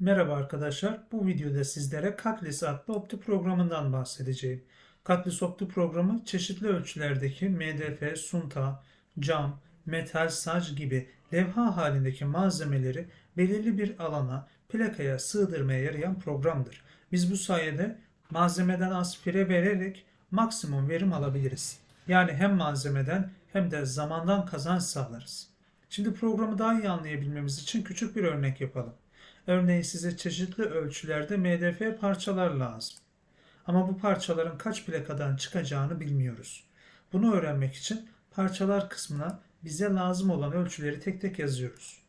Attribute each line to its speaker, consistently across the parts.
Speaker 1: Merhaba arkadaşlar. Bu videoda sizlere Kaklis adlı opti programından bahsedeceğim. Kaklis opti programı çeşitli ölçülerdeki MDF, sunta, cam, metal, saç gibi levha halindeki malzemeleri belirli bir alana, plakaya sığdırmaya yarayan programdır. Biz bu sayede malzemeden az fire vererek maksimum verim alabiliriz. Yani hem malzemeden hem de zamandan kazanç sağlarız. Şimdi programı daha iyi anlayabilmemiz için küçük bir örnek yapalım. Örneğin size çeşitli ölçülerde MDF parçalar lazım. Ama bu parçaların kaç plakadan çıkacağını bilmiyoruz. Bunu öğrenmek için parçalar kısmına bize lazım olan ölçüleri tek tek yazıyoruz.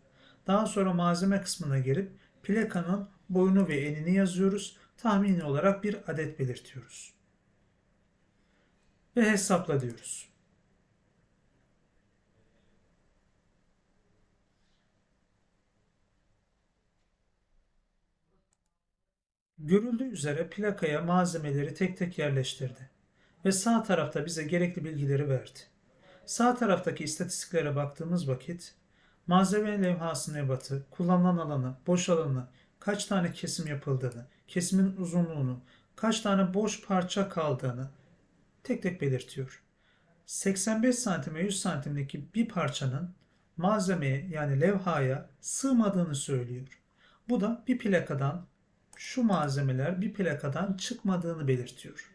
Speaker 1: Daha sonra malzeme kısmına gelip plakanın boyunu ve enini yazıyoruz. Tahmini olarak bir adet belirtiyoruz. Ve hesapla diyoruz. Görüldüğü üzere plakaya malzemeleri tek tek yerleştirdi ve sağ tarafta bize gerekli bilgileri verdi. Sağ taraftaki istatistiklere baktığımız vakit malzeme levhasının ebatı, kullanılan alanı, boş alanı, kaç tane kesim yapıldığını, kesimin uzunluğunu, kaç tane boş parça kaldığını tek tek belirtiyor. 85 santim ve 100 santimdeki bir parçanın malzemeye yani levhaya sığmadığını söylüyor. Bu da bir plakadan şu malzemeler bir plakadan çıkmadığını belirtiyor.